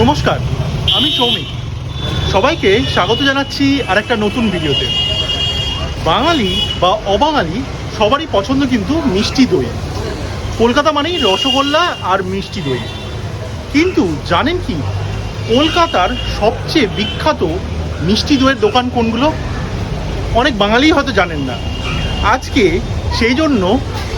নমস্কার আমি সৌমিক সবাইকে স্বাগত জানাচ্ছি আর একটা নতুন ভিডিওতে। বাঙালি বা অবাঙালি, সবারই পছন্দ কিন্তু মিষ্টি দই। কলকাতা মানেই রসগোল্লা আর মিষ্টি দই। কিন্তু জানেন কি? কলকাতার সবচেয়ে বিখ্যাত মিষ্টি দইয়ের দোকান কোনগুলো? অনেক বাঙালি হয়তো জানেন না। আজকে সেই জন্য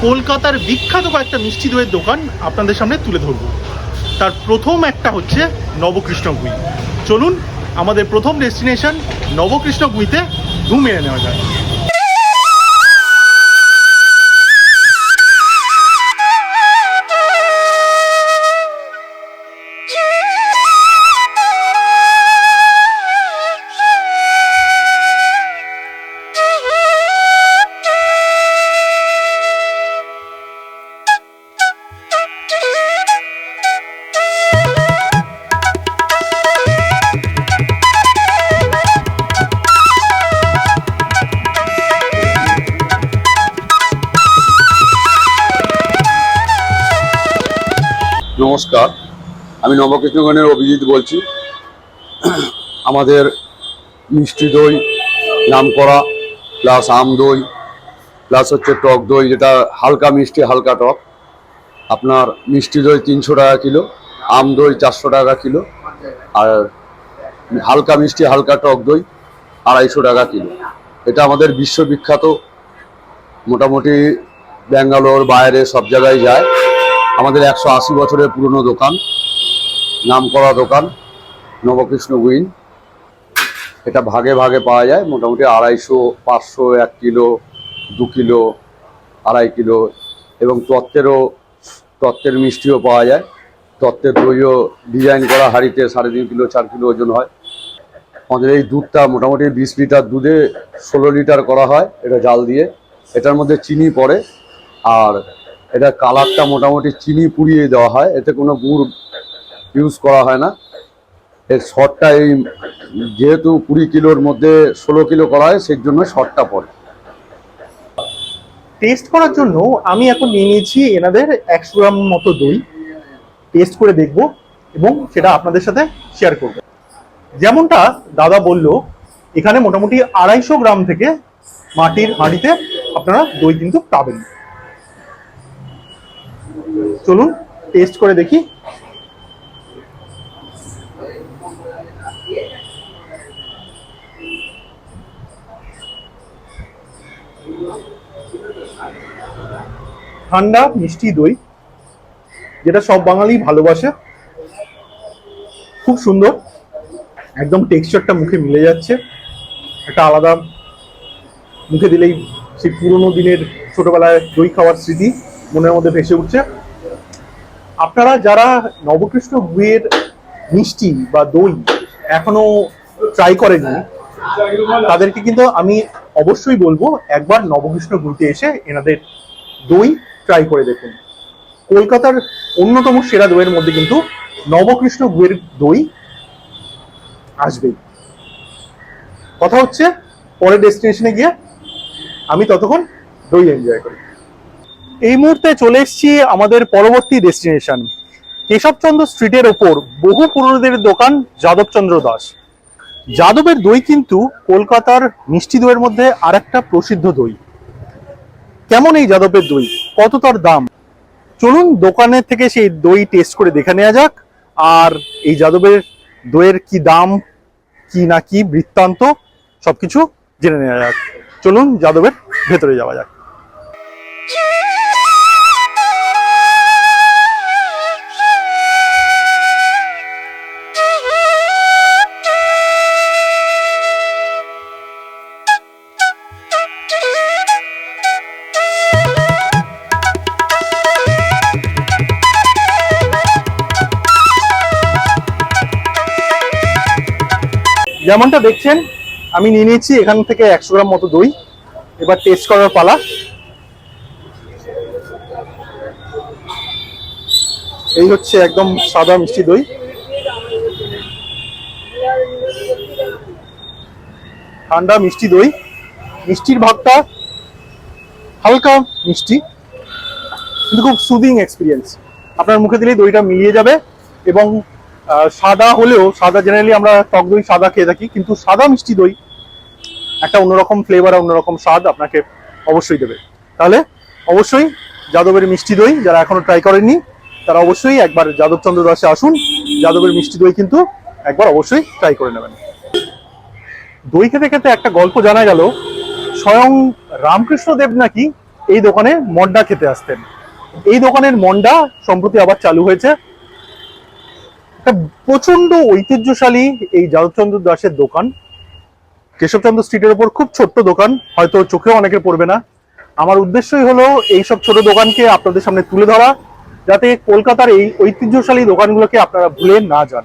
কলকাতার বিখ্যাত কয়েকটা মিষ্টি দইয়ের দোকান আপনাদের সামনে তুলে ধরবো। তার প্রথম একটা হচ্ছে নবকৃষ্ণ চলুন আমাদের প্রথম ডেস্টিনেশন নবকৃষ্ণ ধুম মেরে নেওয়া যায়। আমি নবকৃষ্ণগণের অভিজিৎ বলছি। আমাদের মিষ্টি দই নাম করা প্লাস আম দই প্লাস হচ্ছে টক দই, যেটা হালকা মিষ্টি, হালকা টক। আপনার মিষ্টি দই তিনশো টাকা কিলো, আম দই চারশো টাকা কিলো, আর হালকা মিষ্টি, হালকা টক দই আড়াইশো টাকা কিলো। এটা আমাদের বিশ্ববিখ্যাত, মোটামুটি ব্যাঙ্গালোর, বাইরে সব জায়গায় যায়। আমাদের একশো আশি বছরের পুরনো দোকান। নাম করা দোকান, নবকৃষ্ণ গুইন। এটা ভাগে ভাগে পাওয়া যায়, মোটামুটি আড়াইশো, পাঁচশো, এক কিলো, দু কিলো, আড়াই কিলো এবং তত্ত্বেরও, তত্ত্বের মিষ্টিও পাওয়া যায়। তত্ত্বের দইও ডিজাইন করা হাঁড়িতে সাড়ে তিন কিলো, চার কিলো ওজন হয়। আমাদের এই দুধটা মোটামুটি বিশ লিটার দুধে ষোলো লিটার করা হয়, এটা জাল দিয়ে। এটার মধ্যে চিনি পড়ে, আর এটা কালারটা মোটামুটি চিনি পুড়িয়ে দেওয়া হয়, এতে কোনো গুড় ইউজ করা হয় না। এর শর্টটা এই যেহেতু কুড়ি কিলোর মধ্যে ষোলো কিলো করা হয়, সেই জন্য শর্টটা পড়ে। টেস্ট করার জন্য আমি এখন নিয়ে নিয়েছি এনাদের একশো গ্রাম মতো দই। টেস্ট করে দেখব এবং সেটা আপনাদের সাথে শেয়ার করব। যেমনটা দাদা বলল, এখানে মোটামুটি আড়াইশো গ্রাম থেকে মাটির হাঁড়িতে আপনারা দই কিন্তু পাবেন। চলুন টেস্ট করে দেখি ঠান্ডা, মিষ্টি দই, যেটা সব বাঙালি ভালোবাসে। খুব সুন্দর। একদম টেক্সচারটা মুখে মিলে যাচ্ছে। একটা আলাদা, মুখে দিলেই সেই পুরোনো দিনের ছোটবেলায় দই খাওয়ার স্মৃতি মনের মধ্যে ভেসে উঠছে। আপনারা যারা নবকৃষ্ণ গুয়ের মিষ্টি বা দই এখনও ট্রাই করেননি, তাদেরকে কিন্তু আমি অবশ্যই বলব, একবার নবকৃষ্ণ গুইতে এসে এনাদের দই ট্রাই করে দেখুন। কলকাতার অন্যতম সেরা দইয়ের মধ্যে কিন্তু নবকৃষ্ণ গুয়ের দই আসবেই। কথা হচ্ছে, পরের ডেস্টিনেশনে গিয়ে আমি ততক্ষণ দই এনজয় করি। এই মুহূর্তে চলে এসেছি আমাদের পরবর্তী ডেস্টিনেশন কেশবচন্দ্র স্ট্রিটের ওপর বহু পুরনোদের দোকান যাদবচন্দ্র দাস। যাদবের দই কিন্তু কলকাতার মিষ্টি দইয়ের মধ্যে আর একটা প্রসিদ্ধ দই। কেমন এই যাদবের দই? কত তার দাম? চলুন দোকানের থেকে সেই দই টেস্ট করে দেখে নেওয়া যাক। আর এই যাদবের দইয়ের কি দাম, কি না কি বৃত্তান্ত, সবকিছু জেনে নেওয়া যাক। চলুন যাদবের ভেতরে যাওয়া যাক। যেমনটা দেখছেন, আমি নিয়ে নিয়েছি এখান থেকে একশো গ্রাম মতো দই। এবার টেস্ট করার পালা। এই হচ্ছে একদম সাদা মিষ্টি দই। ঠান্ডা মিষ্টি দই। মিষ্টির ভাগটা হালকা মিষ্টি, কিন্তু খুব সুদিং এক্সপিরিয়েন্স আপনার মুখে দিলেই দইটা মিলিয়ে যাবে এবং সাদা হলেও, সাদা জেনারেলি আমরা টক দই সাদা খেয়ে থাকি, কিন্তু সাদা মিষ্টি দই একটা অন্যরকম ফ্লেভার অন্যরকম স্বাদ আপনাকে অবশ্যই দেবে। তাহলে অবশ্যই যাদবের মিষ্টি দই, যারা এখনও ট্রাই করেননি, তারা অবশ্যই একবার যাদবচন্দ্র দাসে আসুন। যাদবের মিষ্টি দই কিন্তু একবার অবশ্যই ট্রাই করে নেবেন। দই খেতে খেতে একটা গল্প জানা গেল, স্বয়ং রামকৃষ্ণ দেব নাকি এই দোকানে মন্ডা খেতে আসতেন। এই দোকানের মন্ডা সম্প্রতি আবার চালু হয়েছে। একটা প্রচণ্ড ঐতিহ্যশালী এই যাদবচন্দ্র দাসের দোকান। কেশবচন্দ্র স্ট্রিটের উপর খুব ছোট্ট দোকান, হয়তো চোখেও অনেকে পড়বে না। আমার উদ্দেশ্যই হলো এইসব ছোট দোকানকে আপনাদের সামনে তুলে ধরা, যাতে কলকাতার এই ঐতিহ্যশালী দোকানগুলোকে আপনারা ভুলে না যান।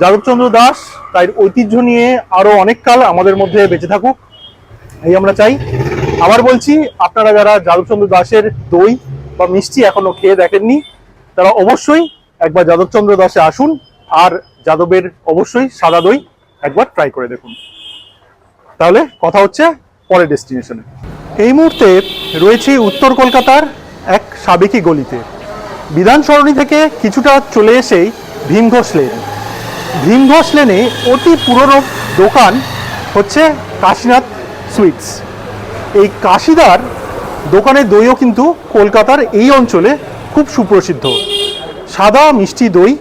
যাদবচন্দ্র দাস তাই ঐতিহ্য নিয়ে আরও অনেক কাল আমাদের মধ্যে বেঁচে থাকুক, এই আমরা চাই। আবার বলছি, আপনারা যারা যাদবচন্দ্র দাসের দই বা মিষ্টি এখনও খেয়ে দেখেননি, তারা অবশ্যই একবার যাদবচন্দ্র দাসে আসুন, আর যাদবের অবশ্যই সাদা দই একবার ট্রাই করে দেখুন। তাহলে কথা হচ্ছে পরের ডেস্টিনেশনে এই মুহূর্তে রয়েছে উত্তর কলকাতার এক সাবেকি গলিতে। বিধান সরণি থেকে কিছুটা চলে এসেই ভীমঘোষ লেন ভীমঘোষ লেনে অতি পুরনো দোকান হচ্ছে কাশীনাথ সুইটস। এই কাশিদার দোকানের দইও কিন্তু কলকাতার এই অঞ্চলে খুব সুপ্রসিদ্ধ। সাদা মিষ্টি দই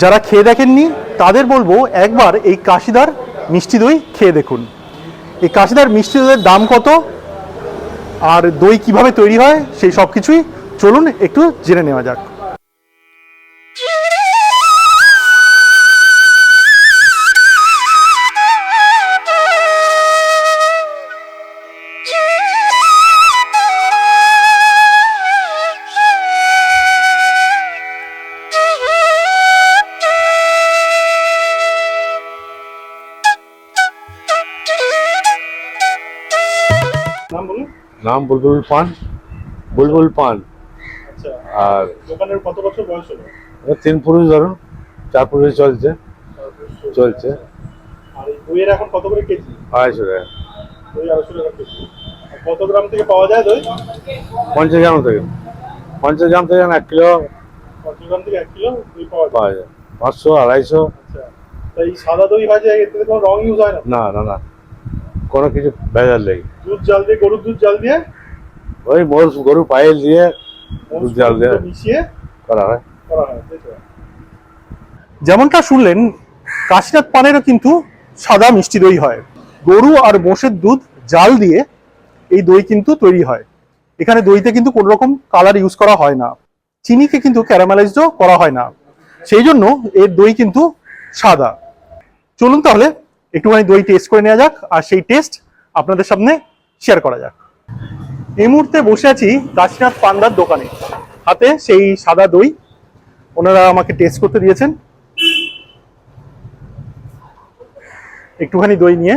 যারা খেয়ে দেখেননি, তাদের বলব একবার এই কাশিদার মিষ্টি দই খেয়ে দেখুন। এই কাশিদার মিষ্টি দইয়ের দাম কত আর দই কীভাবে তৈরি হয়, সেই সব কিছুই চলুন একটু জেনে নেওয়া যাক। নাম বুলবুল পান। বুলবুল পান। আচ্ছা আর দোকানের কত বছর বয়স হলো? তিন পুরুষ ধরুন চার পুরুষ চলছে। চলছে আর এই দইয়ের এখন কত করে কেজি? আড়াইশো টাকা। দই আড়াইশো টাকা কেজি। কত গ্রাম থেকে পাওয়া যায় দই? পঞ্চাশ গ্রাম থেকে। পঞ্চাশ গ্রাম থেকে এক কিলো কত গ্রাম থেকে এক কিলো দই পাওয়া যায়। পাওয়া যায়। পাঁচশো আড়াইশো। আচ্ছা। তা এই সাদা দই হয় যে এতে কোনো রং ইউজ হয় না? না না না। কোনো কিছু ভেজাল নেই। দুধ জাল দিয়ে গরুর দুধ জাল দিয়ে? ওই মোর গরু পায়েল দিয়ে দুধ জাল দিয়ে মিশিয়ে করা হয়। করা হয় যেমনটা শুনলেন কাশীনাথ পানেরও কিন্তু সাদা মিষ্টি দই হয়। গরু আর মোষের দুধ জাল দিয়ে এই দই কিন্তু তৈরি হয়। এখানে দইতে কিন্তু কোনো রকম কালার ইউজ করা হয় না। চিনিকে কিন্তু ক্যারামেলাইজডও করা হয় না। সেই জন্য এর দই কিন্তু সাদা। চলুন তাহলে একটুখানি দই টেস্ট করে নেওয়া যাক, আর সেই টেস্ট আপনাদের সামনে শেয়ার করা যাক। এই মুহূর্তে বসে আছি কাশীনাথ পান্ডার দোকানে। হাতে সেই সাদা দই, ওনারা আমাকে টেস্ট করতে দিয়েছেন। একটুখানি দই নিয়ে।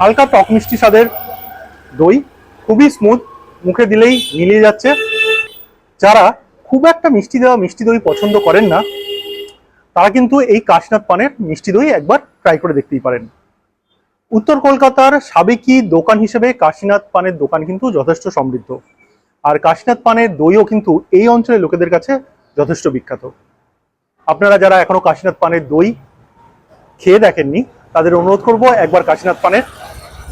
হালকা টক মিষ্টি স্বাদের দই, খুবই স্মুথ মুখে দিলেই মিলিয়ে যাচ্ছে। যারা খুব একটা মিষ্টি দেওয়া মিষ্টি দই পছন্দ করেন না তারা কিন্তু এই কাশীনাথ পানের মিষ্টি দই একবার ট্রাই করে দেখতেই পারেন। উত্তর কলকাতার সাবেকি দোকান হিসেবে কাশীনাথ পানের দোকান কিন্তু যথেষ্ট সমৃদ্ধ। আর কাশীনাথ পানের দইও কিন্তু এই অঞ্চলের লোকেদের কাছে যথেষ্ট বিখ্যাত। আপনারা যারা এখনও কাশীনাথ পানের দই খেয়ে দেখেননি, তাদের অনুরোধ করব একবার কাশীনাথ পানের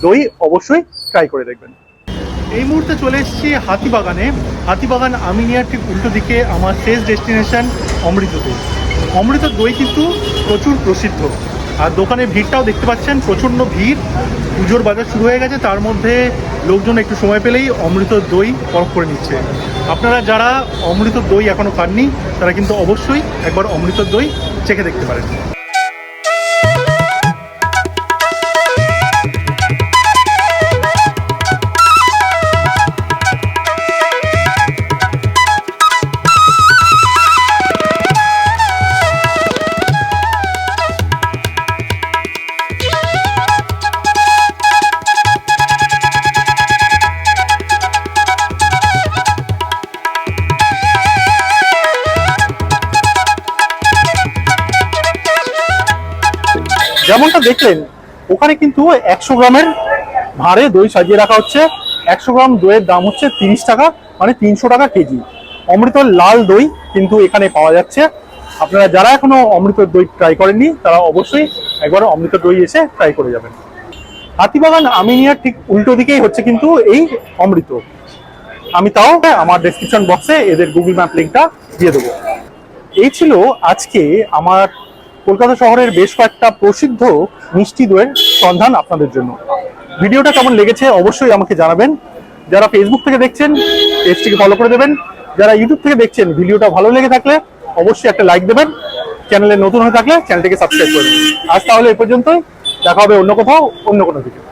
দই অবশ্যই ট্রাই করে দেখবেন। এই মুহূর্তে চলে এসেছি হাতিবাগানে। হাতিবাগান আমিনিয়ার ঠিক উল্টো দিকে আমার শেষ ডেস্টিনেশন অমৃত দই। অমৃত দই কিন্তু প্রচুর প্রসিদ্ধ। আর দোকানের ভিড়টাও দেখতে পাচ্ছেন, প্রচণ্ড ভিড়। পুজোর বাজার শুরু হয়ে গেছে, তার মধ্যে লোকজন একটু সময় পেলেই অমৃত দই পরখ করে নিচ্ছে। আপনারা যারা অমৃত দই এখনও পাননি তারা কিন্তু অবশ্যই একবার অমৃত দই চেখে দেখতে পারেন। যেমনটা দেখলেন, ওখানে কিন্তু একশো গ্রামের ভাঁড়ে দই সাজিয়ে রাখা হচ্ছে। একশো গ্রাম দইয়ের দাম হচ্ছে তিরিশ টাকা মানে তিনশো টাকা কেজি। অমৃতর লাল দই কিন্তু এখানে পাওয়া যাচ্ছে। আপনারা যারা এখনও অমৃতর দই ট্রাই করেননি, তারা অবশ্যই একবার অমৃত দই এসে ট্রাই করে যাবেন। হাতিবাগান আমিনিয়ার ঠিক উল্টো দিকেই হচ্ছে কিন্তু এই অমৃত। আমি তাও আমার ডেসক্রিপশন বক্সে এদের গুগল ম্যাপ লিঙ্কটা দিয়ে দেবো। এই ছিল আজকে আমার কলকাতা শহরের বেশ কয়েকটা প্রসিদ্ধ মিষ্টি দইয়ের সন্ধান আপনাদের জন্য। ভিডিওটা কেমন লেগেছে অবশ্যই আমাকে জানাবেন। যারা ফেসবুক থেকে দেখছেন, পেজটিকে ফলো করে দেবেন। যারা ইউটিউব থেকে দেখছেন, ভিডিওটা ভালো লেগে থাকলে অবশ্যই একটা লাইক দেবেন। চ্যানেলে নতুন হয়ে থাকলে চ্যানেলটিকে সাবস্ক্রাইব করবেন আজ তাহলে এ পর্যন্তই। দেখা হবে অন্য কোথাও, অন্য কোনো ভিডিও